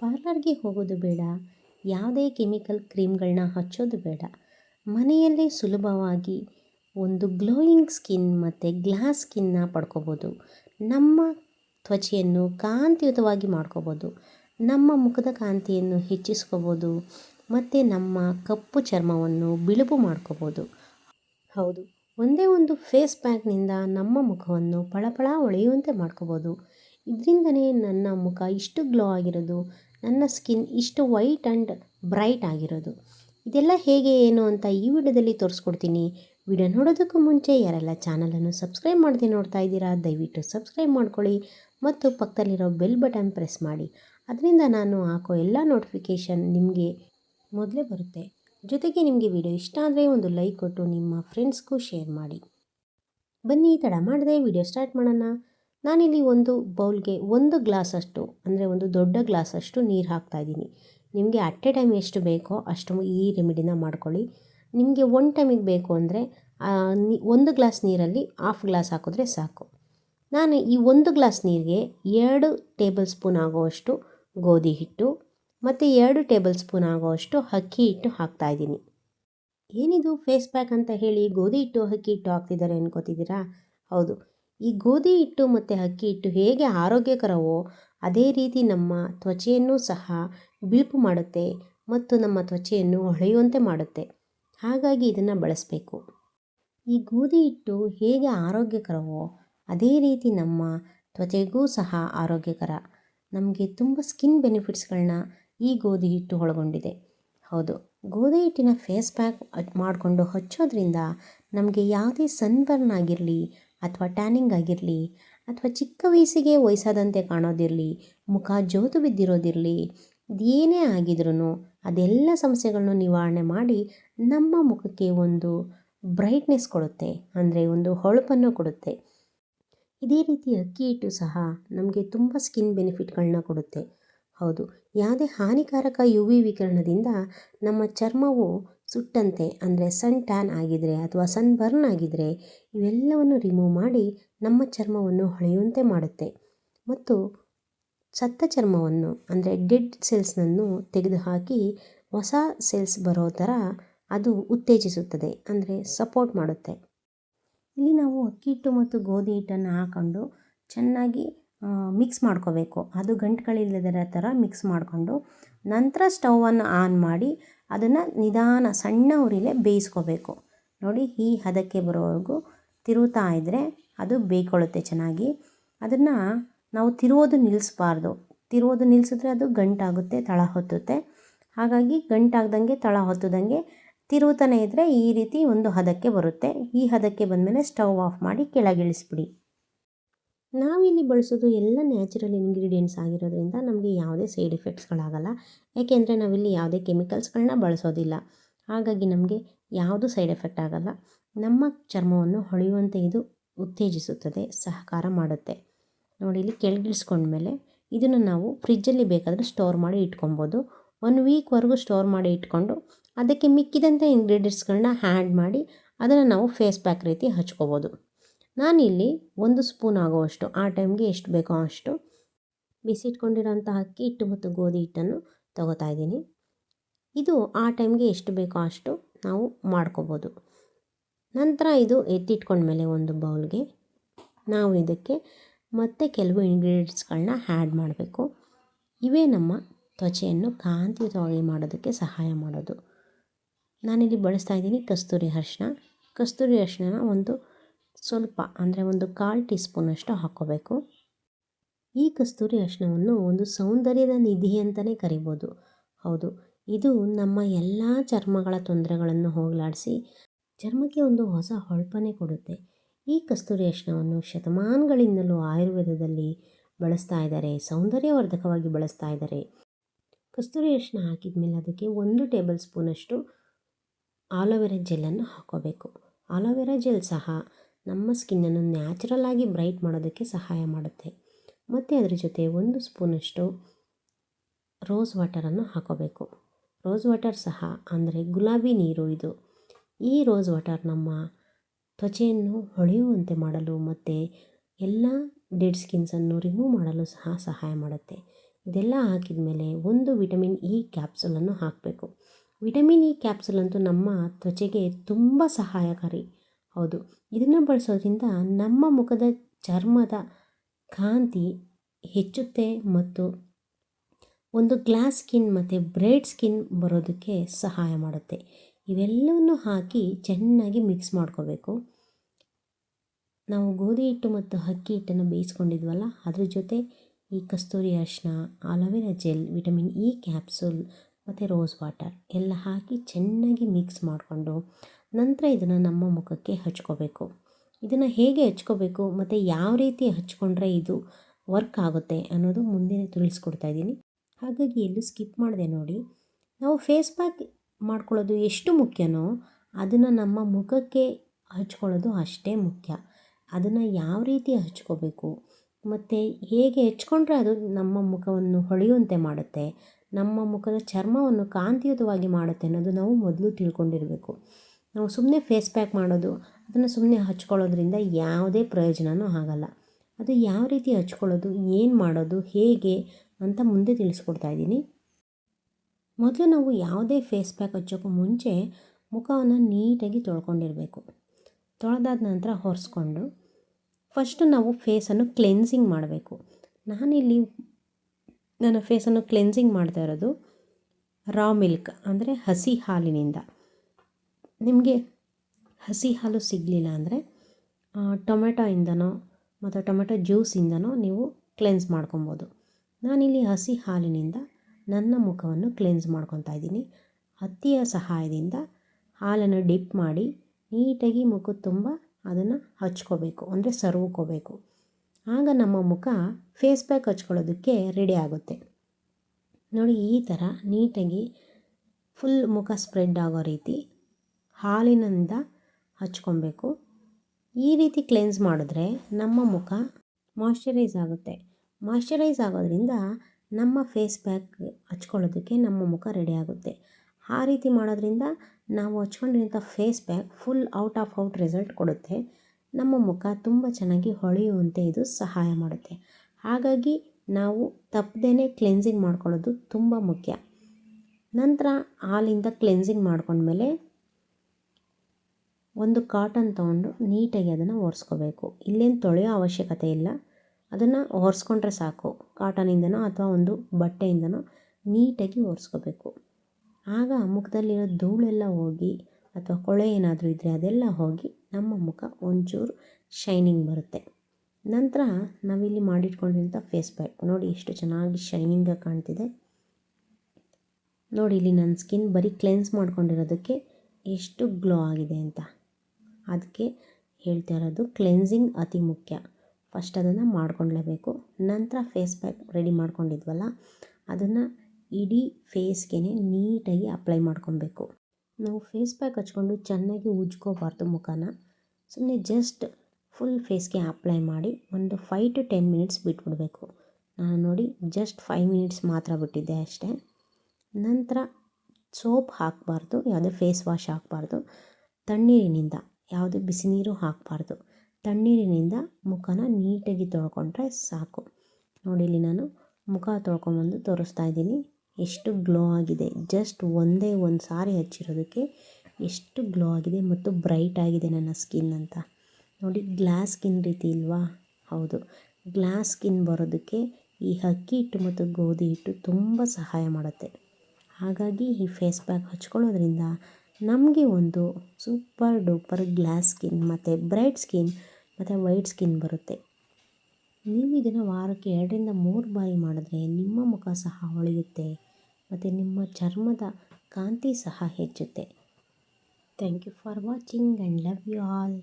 ಪಾರ್ಲರ್ಗೆ ಹೋಗೋದು ಬೇಡ. ಯಾವುದೇ ಕೆಮಿಕಲ್ ಕ್ರೀಮ್ಗಳನ್ನ ಹಚ್ಚೋದು ಬೇಡ. ಮನೆಯಲ್ಲೇ ಸುಲಭವಾಗಿ ಒಂದು ಗ್ಲೋಯಿಂಗ್ ಸ್ಕಿನ್ ಮತ್ತು ಗ್ಲಾಸ್ ಸ್ಕಿನ್ನ ಪಡ್ಕೋಬೋದು. ನಮ್ಮ ತ್ವಚೆಯನ್ನು ಕಾಂತಿಯುತವಾಗಿ ಮಾಡ್ಕೋಬೋದು. ನಮ್ಮ ಮುಖದ ಕಾಂತಿಯನ್ನು ಹೆಚ್ಚಿಸ್ಕೋಬೋದು. ಮತ್ತು ನಮ್ಮ ಕಪ್ಪು ಚರ್ಮವನ್ನು ಬಿಳುಪು ಮಾಡ್ಕೋಬೋದು. ಹೌದು, ಒಂದೇ ಒಂದು ಫೇಸ್ ಪ್ಯಾಕ್ನಿಂದ ನಮ್ಮ ಮುಖವನ್ನು ಪಳಪಳ ಹೊಳೆಯುವಂತೆ ಮಾಡ್ಕೋಬೋದು. ಇದರಿಂದನೇ ನನ್ನ ಮುಖ ಇಷ್ಟು ಗ್ಲೋ ಆಗಿರೋದು. ನನ್ನ ಸ್ಕಿನ್ ಇಷ್ಟು ವೈಟ್ ಆ್ಯಂಡ್ ಬ್ರೈಟ್ ಆಗಿರೋದು. ಇದೆಲ್ಲ ಹೇಗೆ, ಏನು ಅಂತ ಈ ವಿಡಿಯೋದಲ್ಲಿ ತೋರಿಸ್ಕೊಡ್ತೀನಿ. ವಿಡಿಯೋ ನೋಡೋದಕ್ಕೂ ಮುಂಚೆ ಯಾರೆಲ್ಲ ಚಾನಲನ್ನು ಸಬ್ಸ್ಕ್ರೈಬ್ ಮಾಡದೆ ನೋಡ್ತಾ ಇದ್ದೀರಾ, ದಯವಿಟ್ಟು ಸಬ್ಸ್ಕ್ರೈಬ್ ಮಾಡ್ಕೊಳ್ಳಿ ಮತ್ತು ಪಕ್ಕದಲ್ಲಿರೋ ಬೆಲ್ ಬಟನ್ ಪ್ರೆಸ್ ಮಾಡಿ. ಅದರಿಂದ ನಾನು ಹಾಕೋ ಎಲ್ಲ ನೋಟಿಫಿಕೇಷನ್ ನಿಮಗೆ ಮೊದಲೇ ಬರುತ್ತೆ. ಜೊತೆಗೆ ನಿಮಗೆ ವಿಡಿಯೋ ಇಷ್ಟ ಆದರೆ ಒಂದು ಲೈಕ್ ಕೊಟ್ಟು ನಿಮ್ಮ ಫ್ರೆಂಡ್ಸ್ಗೂ ಶೇರ್ ಮಾಡಿ. ಬನ್ನಿ, ತಡ ಮಾಡದೆ ವಿಡಿಯೋ ಸ್ಟಾರ್ಟ್ ಮಾಡೋಣ. ನಾನಿಲ್ಲಿ ಒಂದು ಬೌಲ್ಗೆ ಒಂದು ಗ್ಲಾಸಷ್ಟು, ಅಂದರೆ ಒಂದು ದೊಡ್ಡ ಗ್ಲಾಸಷ್ಟು ನೀರು ಹಾಕ್ತಾಯಿದ್ದೀನಿ. ನಿಮಗೆ ಅಟ್ ಎ ಟೈಮ್ ಎಷ್ಟು ಬೇಕೋ ಅಷ್ಟು ಈ ರೆಮಿಡಿನ ಮಾಡ್ಕೊಳ್ಳಿ. ನಿಮಗೆ ಒನ್ ಟೈಮಿಗೆ ಬೇಕು ಅಂದರೆ ಒಂದು ಗ್ಲಾಸ್ ನೀರಲ್ಲಿ ಹಾಫ್ ಗ್ಲಾಸ್ ಹಾಕಿದ್ರೆ ಸಾಕು. ನಾನು ಈ ಒಂದು ಗ್ಲಾಸ್ ನೀರಿಗೆ ಎರಡು ಟೇಬಲ್ ಸ್ಪೂನ್ ಆಗುವಷ್ಟು ಗೋಧಿ ಹಿಟ್ಟು, ಮತ್ತು ಎರಡು ಟೇಬಲ್ ಸ್ಪೂನ್ ಆಗುವಷ್ಟು ಅಕ್ಕಿ ಹಿಟ್ಟು ಹಾಕ್ತಾಯಿದ್ದೀನಿ. ಏನಿದು ಫೇಸ್ ಪ್ಯಾಕ್ ಅಂತ ಹೇಳಿ ಗೋಧಿ ಹಿಟ್ಟು, ಅಕ್ಕಿ ಹಿಟ್ಟು ಹಾಕ್ತಿದ್ದಾರೆ ಅನ್ಕೋತಿದ್ದೀರಾ? ಹೌದು. ಈ ಗೋಧಿ ಹಿಟ್ಟು ಮತ್ತು ಅಕ್ಕಿ ಹಿಟ್ಟು ಹೇಗೆ ಆರೋಗ್ಯಕರವೋ ಅದೇ ರೀತಿ ನಮ್ಮ ತ್ವಚೆಯನ್ನು ಸಹ ಬಿಳುಪು ಮಾಡುತ್ತೆ ಮತ್ತು ನಮ್ಮ ತ್ವಚೆಯನ್ನು ಹೊಳೆಯುವಂತೆ ಮಾಡುತ್ತೆ. ಹಾಗಾಗಿ ಇದನ್ನು ಬಳಸಬೇಕು. ಈ ಗೋಧಿ ಹಿಟ್ಟು ಹೇಗೆ ಆರೋಗ್ಯಕರವೋ ಅದೇ ರೀತಿ ನಮ್ಮ ತ್ವಚೆಗೂ ಸಹ ಆರೋಗ್ಯಕರ. ನಮಗೆ ತುಂಬ ಸ್ಕಿನ್ ಬೆನಿಫಿಟ್ಸ್ಗಳನ್ನ ಈ ಗೋಧಿ ಹಿಟ್ಟು ಒಳಗೊಂಡಿದೆ. ಹೌದು, ಗೋಧಿ ಹಿಟ್ಟಿನ ಫೇಸ್ ಪ್ಯಾಕ್ ಮಾಡಿಕೊಂಡು ಹಚ್ಚೋದ್ರಿಂದ ನಮಗೆ ಯಾವುದೇ ಸನ್ಬರ್ನ್ ಆಗಿರಲಿ ಅಥವಾ ಟ್ಯಾನಿಂಗ್ ಆಗಿರಲಿ ಅಥವಾ ಚಿಕ್ಕ ವಯಸ್ಸಿಗೆ ವಯಸ್ಸಾದಂತೆ ಕಾಣೋದಿರಲಿ, ಮುಖ ಜೋತು ಬಿದ್ದಿರೋದಿರಲಿ, ಏನೇ ಆಗಿದ್ರೂ ಅದೆಲ್ಲ ಸಮಸ್ಯೆಗಳನ್ನು ನಿವಾರಣೆ ಮಾಡಿ ನಮ್ಮ ಮುಖಕ್ಕೆ ಒಂದು ಬ್ರೈಟ್ನೆಸ್ ಕೊಡುತ್ತೆ, ಅಂದರೆ ಒಂದು ಹೊಳಪನ್ನು ಕೊಡುತ್ತೆ. ಇದೇ ರೀತಿ ಅಕ್ಕಿ ಹಿಟ್ಟು ಸಹ ನಮಗೆ ತುಂಬ ಸ್ಕಿನ್ ಬೆನಿಫಿಟ್ಗಳನ್ನ ಕೊಡುತ್ತೆ. ಹೌದು, ಯಾವುದೇ ಹಾನಿಕಾರಕ ಯು ವಿ ವಿಕಿರಣದಿಂದ ನಮ್ಮ ಚರ್ಮವು ಸುಟ್ಟಂತೆ, ಅಂದರೆ ಸನ್ ಟ್ಯಾನ್ ಆಗಿದ್ದರೆ ಅಥವಾ ಸನ್ ಬರ್ನ್ ಆಗಿದ್ದರೆ ಇವೆಲ್ಲವನ್ನು ರಿಮೂವ್ ಮಾಡಿ ನಮ್ಮ ಚರ್ಮವನ್ನು ಹೊಳೆಯುವಂತೆ ಮಾಡುತ್ತೆ. ಮತ್ತು ಸತ್ತ ಚರ್ಮವನ್ನು, ಅಂದರೆ ಡೆಡ್ ಸೆಲ್ಸ್ನನ್ನು ತೆಗೆದುಹಾಕಿ ಹೊಸ ಸೆಲ್ಸ್ ಬರೋ ಥರ ಅದು ಉತ್ತೇಜಿಸುತ್ತದೆ, ಅಂದರೆ ಸಪೋರ್ಟ್ ಮಾಡುತ್ತೆ. ಇಲ್ಲಿ ನಾವು ಅಕ್ಕಿ ಹಿಟ್ಟು ಮತ್ತು ಗೋಧಿ ಹಿಟ್ಟನ್ನು ಹಾಕ್ಕೊಂಡು ಚೆನ್ನಾಗಿ ಮಿಕ್ಸ್ ಮಾಡ್ಕೋಬೇಕು. ಅದು ಗಂಟುಗಳಿಲ್ಲದರ ಥರ ಮಿಕ್ಸ್ ಮಾಡಿಕೊಂಡು ನಂತರ ಸ್ಟವನ್ನು ಆನ್ ಮಾಡಿ ಅದನ್ನು ನಿಧಾನ ಸಣ್ಣ ಉರಿಲೇ ಬೇಯಿಸ್ಕೋಬೇಕು. ನೋಡಿ, ಈ ಹದಕ್ಕೆ ಬರೋವರೆಗೂ ತಿರುವುತ್ತಾ ಇದ್ದರೆ ಅದು ಬೇಯ್ಕೊಳ್ಳುತ್ತೆ ಚೆನ್ನಾಗಿ. ಅದನ್ನು ನಾವು ತಿರುವುದು ನಿಲ್ಲಿಸ್ಬಾರ್ದು ತಿರುವುದು ನಿಲ್ಲಿಸಿದ್ರೆ ಅದು ಗಂಟಾಗುತ್ತೆ, ತಳ ಹೊತ್ತುತ್ತೆ. ಹಾಗಾಗಿ ಗಂಟಾಗ್ದಂಗೆ, ತಳ ಹೊತ್ತದಂಗೆ ತಿರುವುತಾನೆ ಇದ್ದರೆ ಈ ರೀತಿ ಒಂದು ಹದಕ್ಕೆ ಬರುತ್ತೆ. ಈ ಹದಕ್ಕೆ ಬಂದಮೇಲೆ ಸ್ಟವ್ ಆಫ್ ಮಾಡಿ ಕೆಳಗಿಳಿಸ್ಬಿಡಿ. ನಾವಿಲ್ಲಿ ಬಳಸೋದು ಎಲ್ಲ ನ್ಯಾಚುರಲ್ ಇಂಗ್ರೀಡಿಯೆಂಟ್ಸ್ ಆಗಿರೋದ್ರಿಂದ ನಮಗೆ ಯಾವುದೇ ಸೈಡ್ ಎಫೆಕ್ಟ್ಸ್ಗಳಾಗಲ್ಲ. ಯಾಕೆಂದರೆ ನಾವಿಲ್ಲಿ ಯಾವುದೇ ಕೆಮಿಕಲ್ಸ್ಗಳನ್ನ ಬಳಸೋದಿಲ್ಲ. ಹಾಗಾಗಿ ನಮಗೆ ಯಾವುದು ಸೈಡ್ ಎಫೆಕ್ಟ್ ಆಗಲ್ಲ. ನಮ್ಮ ಚರ್ಮವನ್ನು ಹೊಳೆಯುವಂತೆ ಇದು ಉತ್ತೇಜಿಸುತ್ತದೆ, ಸಹಕಾರ ಮಾಡುತ್ತೆ. ನೋಡಿ, ಇಲ್ಲಿ ಕೆಳಗಿಳಿಸ್ಕೊಂಡ್ಮೇಲೆ ಇದನ್ನು ನಾವು ಫ್ರಿಜ್ಜಲ್ಲಿ ಬೇಕಾದರೆ ಸ್ಟೋರ್ ಮಾಡಿ ಇಟ್ಕೊಬೋದು. ಒನ್ ವೀಕ್ವರೆಗೂ ಸ್ಟೋರ್ ಮಾಡಿ ಇಟ್ಕೊಂಡು ಅದಕ್ಕೆ ಮಿಕ್ಕಿದಂಥ ಇಂಗ್ರೀಡಿಯೆಂಟ್ಸ್ಗಳನ್ನ ಹ್ಯಾಡ್ ಮಾಡಿ ಅದನ್ನು ನಾವು ಫೇಸ್ ಪ್ಯಾಕ್ ರೀತಿ ಹಚ್ಕೋಬೋದು. ನಾನಿಲ್ಲಿ ಒಂದು ಸ್ಪೂನ್ ಆಗುವಷ್ಟು, ಆ ಟೈಮ್ಗೆ ಎಷ್ಟು ಬೇಕೋ ಅಷ್ಟು ಬಿಸಿಟ್ಕೊಂಡಿರೋಂಥ ಅಕ್ಕಿ ಹಿಟ್ಟು ಮತ್ತು ಗೋಧಿ ಹಿಟ್ಟನ್ನು ತಗೋತಾ ಇದ್ದೀನಿ. ಇದು ಆ ಟೈಮ್ಗೆ ಎಷ್ಟು ಬೇಕೋ ಅಷ್ಟು ನಾವು ಮಾಡ್ಕೋಬೋದು. ನಂತರ ಇದು ಎತ್ತಿಟ್ಕೊಂಡ್ಮೇಲೆ ಒಂದು ಬೌಲ್ಗೆ ನಾವು ಇದಕ್ಕೆ ಮತ್ತೆ ಕೆಲವು ಇಂಗ್ರೀಡಿಯೆಂಟ್ಸ್ಗಳನ್ನ ಆ್ಯಡ್ ಮಾಡಬೇಕು. ಇವೇ ನಮ್ಮ ತ್ವಚೆಯನ್ನು ಕಾಂತಿಯುತವಾಗಿ ಮಾಡೋದಕ್ಕೆ ಸಹಾಯ ಮಾಡೋದು. ನಾನಿಲ್ಲಿ ಬಳಸ್ತಾ ಇದ್ದೀನಿ ಕಸ್ತೂರಿ ಅರ್ಶಿನ ಕಸ್ತೂರಿ ಅರ್ಶಿನ ಒಂದು ಸ್ವಲ್ಪ, ಅಂದರೆ ಒಂದು ಕಾಲು ಟೀ ಸ್ಪೂನಷ್ಟು ಹಾಕ್ಕೋಬೇಕು ಈ ಕಸ್ತೂರಿ ಅರಿಶಿನವನ್ನು ಒಂದು ಸೌಂದರ್ಯದ ನಿಧಿ ಅಂತಲೇ ಕರಿಬೋದು. ಹೌದು, ಇದು ನಮ್ಮ ಎಲ್ಲ ಚರ್ಮಗಳ ತೊಂದರೆಗಳನ್ನು ಹೋಗಲಾಡಿಸಿ ಚರ್ಮಕ್ಕೆ ಒಂದು ಹೊಸ ಹೊಳಪನೆ ಕೊಡುತ್ತೆ. ಈ ಕಸ್ತೂರಿ ಅರಿಶಿನವನ್ನು ಶತಮಾನಗಳಿಂದಲೂ ಆಯುರ್ವೇದದಲ್ಲಿ ಬಳಸ್ತಾ ಇದ್ದಾರೆ, ಸೌಂದರ್ಯವರ್ಧಕವಾಗಿ ಬಳಸ್ತಾ ಇದ್ದಾರೆ. ಕಸ್ತೂರಿ ಅರಿಶಿನ ಹಾಕಿದ ಮೇಲೆ ಅದಕ್ಕೆ ಒಂದು ಟೇಬಲ್ ಸ್ಪೂನಷ್ಟು ಆಲೋವೆರಾ ಜೆಲ್ಲನ್ನು ಹಾಕೋಬೇಕು. ಆಲೋವೆರಾ ಜೆಲ್ ಸಹ ನಮ್ಮ ಸ್ಕಿನ್ನನ್ನು ನ್ಯಾಚುರಲ್ ಆಗಿ ಬ್ರೈಟ್ ಮಾಡೋದಕ್ಕೆ ಸಹಾಯ ಮಾಡುತ್ತೆ. ಮತ್ತು ಅದರ ಜೊತೆ ಒಂದು ಸ್ಪೂನಷ್ಟು ರೋಸ್ ವಾಟರನ್ನು ಹಾಕೋಬೇಕು. ರೋಸ್ ವಾಟರ್ ಸಹ ಅಂದರೆ ಗುಲಾಬಿ ನೀರು ಇದು. ಈ ರೋಸ್ ವಾಟರ್ ನಮ್ಮ ತ್ವಚೆಯನ್ನು ಹೊಳೆಯುವಂತೆ ಮಾಡಲು ಮತ್ತು ಎಲ್ಲ ಡೆಡ್ ಸ್ಕಿನ್ಸನ್ನು ರಿಮೂವ್ ಮಾಡಲು ಸಹ ಸಹಾಯ ಮಾಡುತ್ತೆ. ಇದೆಲ್ಲ ಹಾಕಿದ ಮೇಲೆ ಒಂದು ವಿಟಮಿನ್ ಇ ಕ್ಯಾಪ್ಸುಲನ್ನು ಹಾಕಬೇಕು. ವಿಟಮಿನ್ ಇ ಕ್ಯಾಪ್ಸುಲ್ ಅಂತೂ ನಮ್ಮ ತ್ವಚೆಗೆ ತುಂಬ ಸಹಾಯಕಾರಿ. ಹೌದು. ಇದನ್ನು ಬಳಸೋದ್ರಿಂದ ನಮ್ಮ ಮುಖದ ಚರ್ಮದ ಕಾಂತಿ ಹೆಚ್ಚುತ್ತೆ ಮತ್ತು ಒಂದು ಗ್ಲಾಸ್ ಸ್ಕಿನ್ ಮತ್ತು ಬ್ರೈಟ್ ಸ್ಕಿನ್ ಬರೋದಕ್ಕೆ ಸಹಾಯ ಮಾಡುತ್ತೆ. ಇವೆಲ್ಲವನ್ನು ಹಾಕಿ ಚೆನ್ನಾಗಿ ಮಿಕ್ಸ್ ಮಾಡ್ಕೋಬೇಕು. ನಾವು ಗೋಧಿ ಹಿಟ್ಟು ಮತ್ತು ಅಕ್ಕಿ ಹಿಟ್ಟನ್ನು ಬೇಯಿಸ್ಕೊಂಡಿದ್ವಲ್ಲ, ಅದ್ರ ಜೊತೆ ಈ ಕಸ್ತೂರಿ ಅರಿಶಿನ aloe vera gel, vitamin E capsule ಮತ್ತು ರೋಸ್ ವಾಟರ್ ಎಲ್ಲ ಹಾಕಿ ಚೆನ್ನಾಗಿ ಮಿಕ್ಸ್ ಮಾಡಿಕೊಂಡು ನಂತರ ಇದನ್ನು ನಮ್ಮ ಮುಖಕ್ಕೆ ಹಚ್ಕೋಬೇಕು. ಇದನ್ನು ಹೇಗೆ ಹಚ್ಕೋಬೇಕು, ಮತ್ತು ಯಾವ ರೀತಿ ಹಚ್ಕೊಂಡ್ರೆ ಇದು ವರ್ಕ್ ಆಗುತ್ತೆ ಅನ್ನೋದು ಮುಂದೆ ತಿಳಿಸ್ಕೊಡ್ತಾ ಇದ್ದೀನಿ. ಹಾಗಾಗಿ ಎಲ್ಲೂ ಸ್ಕಿಪ್ ಮಾಡಿದೆ ನೋಡಿ. ನಾವು ಫೇಸ್ ಪ್ಯಾಕ್ ಮಾಡ್ಕೊಳ್ಳೋದು ಎಷ್ಟು ಮುಖ್ಯನೋ ಅದನ್ನು ನಮ್ಮ ಮುಖಕ್ಕೆ ಹಚ್ಕೊಳ್ಳೋದು ಅಷ್ಟೇ ಮುಖ್ಯ. ಅದನ್ನು ಯಾವ ರೀತಿ ಹಚ್ಕೋಬೇಕು, ಮತ್ತು ಹೇಗೆ ಹೆಚ್ಕೊಂಡ್ರೆ ಅದು ನಮ್ಮ ಮುಖವನ್ನು ಹೊಳೆಯುವಂತೆ ಮಾಡುತ್ತೆ, ನಮ್ಮ ಮುಖದ ಚರ್ಮವನ್ನು ಕಾಂತಿಯುತವಾಗಿ ಮಾಡುತ್ತೆ ಅನ್ನೋದು ನಾವು ಮೊದಲು ತಿಳ್ಕೊಂಡಿರಬೇಕು. ನಾವು ಸುಮ್ಮನೆ ಫೇಸ್ ಪ್ಯಾಕ್ ಮಾಡೋದು, ಅದನ್ನು ಸುಮ್ಮನೆ ಹಚ್ಕೊಳ್ಳೋದ್ರಿಂದ ಯಾವುದೇ ಪ್ರಯೋಜನವೂ ಆಗಲ್ಲ. ಅದು ಯಾವ ರೀತಿ ಹಚ್ಕೊಳ್ಳೋದು, ಏನು ಮಾಡೋದು, ಹೇಗೆ ಅಂತ ಮುಂದೆ ತಿಳಿಸ್ಕೊಡ್ತಾ ಇದ್ದೀನಿ. ಮೊದಲು ನಾವು ಯಾವುದೇ ಫೇಸ್ ಪ್ಯಾಕ್ ಹಚ್ಚೋಕ್ಕೂ ಮುಂಚೆ ಮುಖವನ್ನು ನೀಟಾಗಿ ತೊಳ್ಕೊಂಡಿರಬೇಕು. ತೊಳೆದಾದ ನಂತರ ಹೊರೆಸ್ಕೊಂಡು ಫಸ್ಟು ನಾವು ಫೇಸನ್ನು ಕ್ಲೆನ್ಸಿಂಗ್ ಮಾಡಬೇಕು. ನಾನಿಲ್ಲಿ ನನ್ನ ಫೇಸನ್ನು ಕ್ಲೆನ್ಸಿಂಗ್ ಮಾಡ್ತಾ ಇರೋದು ರಾ ಮಿಲ್ಕ್ ಅಂದರೆ ಹಸಿ ಹಾಲಿನಿಂದ. ನಿಮಗೆ ಹಸಿ ಹಾಲು ಸಿಗಲಿಲ್ಲ ಅಂದರೆ ಟೊಮೆಟೊಯಿಂದನೋ ಮತ್ತು ಟೊಮೆಟೊ ಜ್ಯೂಸಿಂದನೋ ನೀವು ಕ್ಲೆನ್ಸ್ ಮಾಡ್ಕೊಬೋದು. ನಾನಿಲ್ಲಿ ಹಸಿ ಹಾಲಿನಿಂದ ನನ್ನ ಮುಖವನ್ನು ಕ್ಲೆನ್ಸ್ ಮಾಡ್ಕೊತಾ ಇದ್ದೀನಿ. ಹತ್ತಿಯ ಸಹಾಯದಿಂದ ಹಾಲನ್ನು ಡಿಪ್ ಮಾಡಿ ನೀಟಾಗಿ ಮುಖ ತುಂಬ ಅದನ್ನು ಹಚ್ಕೋಬೇಕು, ಅಂದರೆ ಸರ್ವ್ಕೋಬೇಕು. ಆಗ ನಮ್ಮ ಮುಖ ಫೇಸ್ ಪ್ಯಾಕ್ ಹಚ್ಕೊಳ್ಳೋದಕ್ಕೆ ರೆಡಿ ಆಗುತ್ತೆ. ನೋಡಿ, ಈ ಥರ ನೀಟಾಗಿ ಫುಲ್ ಮುಖ ಸ್ಪ್ರೆಡ್ ಆಗೋ ರೀತಿ ಹಾಲಿನಿಂದ ಹಚ್ಕೊಬೇಕು. ಈ ರೀತಿ ಕ್ಲೆನ್ಸ್ ಮಾಡಿದ್ರೆ ನಮ್ಮ ಮುಖ ಮಾಯ್ಶ್ಚರೈಸ್ ಆಗುತ್ತೆ. ಮಾಯ್ಶ್ಚರೈಸ್ ಆಗೋದ್ರಿಂದ ನಮ್ಮ ಫೇಸ್ ಪ್ಯಾಕ್ ಹಚ್ಕೊಳ್ಳೋದಕ್ಕೆ ನಮ್ಮ ಮುಖ ರೆಡಿ ಆಗುತ್ತೆ. ಆ ರೀತಿ ಮಾಡೋದ್ರಿಂದ ನಾವು ಹಚ್ಕೊಂಡಿರೋಂಥ face pack full out of out result ಕೊಡುತ್ತೆ. ನಮ್ಮ ಮುಖ ತುಂಬ ಚೆನ್ನಾಗಿ ಹೊಳೆಯುವಂತೆ ಇದು ಸಹಾಯ ಮಾಡುತ್ತೆ. ಹಾಗಾಗಿ ನಾವು ತಪ್ಪದೇ ಕ್ಲೆನ್ಸಿಂಗ್ ಮಾಡ್ಕೊಳ್ಳೋದು ತುಂಬ ಮುಖ್ಯ. ನಂತರ ಹಾಲಿಂದ ಕ್ಲೆನ್ಸಿಂಗ್ ಮಾಡ್ಕೊಂಡ್ಮೇಲೆ ಒಂದು ಕಾಟನ್ ತೊಗೊಂಡು ನೀಟಾಗಿ ಅದನ್ನು ಒರೆಸ್ಕೋಬೇಕು. ಇಲ್ಲೇನು ತೊಳೆಯೋ ಅವಶ್ಯಕತೆ ಇಲ್ಲ. ಅದನ್ನು ಒರೆಸ್ಕೊಂಡ್ರೆ ಸಾಕು. ಕಾಟನಿಂದನೋ ಅಥವಾ ಒಂದು ಬಟ್ಟೆಯಿಂದನೋ ನೀಟಾಗಿ ಒರೆಸ್ಕೋಬೇಕು. ಆಗ ಮುಖದಲ್ಲಿರೋ ಧೂಳೆಲ್ಲ ಹೋಗಿ ಅಥವಾ ಕೊಳೆ ಏನಾದರೂ ಇದ್ದರೆ ಅದೆಲ್ಲ ಹೋಗಿ ನಮ್ಮ ಮುಖ ಒಂಚೂರು ಶೈನಿಂಗ್ ಬರುತ್ತೆ. ನಂತರ ನಾವಿಲ್ಲಿ ಮಾಡಿಟ್ಕೊಂಡಿರೋಂಥ ಫೇಸ್ ಪ್ಯಾಕ್ ನೋಡಿ ಎಷ್ಟು ಚೆನ್ನಾಗಿ ಶೈನಿಂಗಾಗಿ ಕಾಣ್ತಿದೆ. ನೋಡಿ ಇಲ್ಲಿ ನನ್ನ ಸ್ಕಿನ್ ಬರೀ ಕ್ಲೆನ್ಸ್ ಮಾಡ್ಕೊಂಡಿರೋದಕ್ಕೆ ಎಷ್ಟು ಗ್ಲೋ ಆಗಿದೆ ಅಂತ. ಅದಕ್ಕೆ ಹೇಳ್ತಾ ಇರೋದು ಕ್ಲೆನ್ಸಿಂಗ್ ಅತಿ ಮುಖ್ಯ. ಫಸ್ಟ್ ಅದನ್ನು ಮಾಡ್ಕೊಳ್ಳೇಬೇಕು ನಂತರ ಫೇಸ್ ಪ್ಯಾಕ್ ರೆಡಿ ಮಾಡ್ಕೊಂಡಿದ್ವಲ್ಲ, ಅದನ್ನು ಇಡೀ ಫೇಸ್ಗೆ ನೀಟಾಗಿ ಅಪ್ಲೈ ಮಾಡ್ಕೊಬೇಕು. ನಾವು ಫೇಸ್ ಪ್ಯಾಕ್ ಹಚ್ಕೊಂಡು ಚೆನ್ನಾಗಿ ಉಜ್ಕೋಬಾರ್ದು ಮುಖನ. ಸುಮ್ಮನೆ ಜಸ್ಟ್ ಫುಲ್ ಫೇಸ್ಗೆ ಅಪ್ಲೈ ಮಾಡಿ ಒಂದು ಫೈವ್ ಟು ಟೆನ್ ಮಿನಿಟ್ಸ್ ಬಿಟ್ಬಿಡಬೇಕು. ನಾನು ನೋಡಿ ಜಸ್ಟ್ ಫೈವ್ ಮಿನಿಟ್ಸ್ ಮಾತ್ರ ಬಿಟ್ಟಿದ್ದೆ ಅಷ್ಟೇ. ನಂತರ ಸೋಪ್ ಹಾಕಬಾರ್ದು, ಯಾವುದೇ ಫೇಸ್ ವಾಶ್ ಹಾಕಬಾರ್ದು. ತಣ್ಣೀರಿನಿಂದ. ಯಾವುದೇ ಬಿಸಿ ನೀರು ಹಾಕಬಾರ್ದು. ತಣ್ಣೀರಿನಿಂದ ಮುಖನ ನೀಟಾಗಿ ತೊಳ್ಕೊಂಡ್ರೆ ಸಾಕು. ನೋಡಿ ಇಲ್ಲಿ ನಾನು ಮುಖ ತೊಳ್ಕೊಂಬಂದು ತೋರಿಸ್ತಾ ಇದ್ದೀನಿ. ಎಷ್ಟು ಗ್ಲೋ ಆಗಿದೆ. ಜಸ್ಟ್ ಒಂದೇ ಒಂದು ಸಾರಿ ಹಚ್ಚಿರೋದಕ್ಕೆ ಎಷ್ಟು ಗ್ಲೋ ಆಗಿದೆ ಮತ್ತು ಬ್ರೈಟ್ ಆಗಿದೆ ನನ್ನ ಸ್ಕಿನ್ ಅಂತ. ನೋಡಿ ಗ್ಲಾಸ್ ಸ್ಕಿನ್ ರೀತಿ ಇಲ್ವಾ? ಹೌದು. ಗ್ಲಾಸ್ ಸ್ಕಿನ್ ಬರೋದಕ್ಕೆ ಈ ಅಕ್ಕಿ ಹಿಟ್ಟು ಮತ್ತು ಗೋಧಿ ಹಿಟ್ಟು ತುಂಬ ಸಹಾಯ ಮಾಡುತ್ತೆ. ಹಾಗಾಗಿ ಈ ಫೇಸ್ ಪ್ಯಾಕ್ ಹಚ್ಕೊಳ್ಳೋದ್ರಿಂದ ನಮಗೆ ಒಂದು ಸೂಪರ್ ಡೂಪರ್ ಗ್ಲಾಸ್ ಸ್ಕಿನ್ ಮತ್ತು ಬ್ರೈಟ್ ಸ್ಕಿನ್ ಮತ್ತು ವೈಟ್ ಸ್ಕಿನ್ ಬರುತ್ತೆ. ನೀವು ಇದನ್ನು ವಾರಕ್ಕೆ ಎರಡರಿಂದ ಮೂರು ಬಾರಿ ಮಾಡಿದ್ರೆ ನಿಮ್ಮ ಮುಖ ಸಹ ಹೊಳೆಯುತ್ತೆ ಮತ್ತು ನಿಮ್ಮ ಚರ್ಮದ ಕಾಂತಿ ಸಹ ಹೆಚ್ಚುತ್ತೆ. Thank you for watching and love you all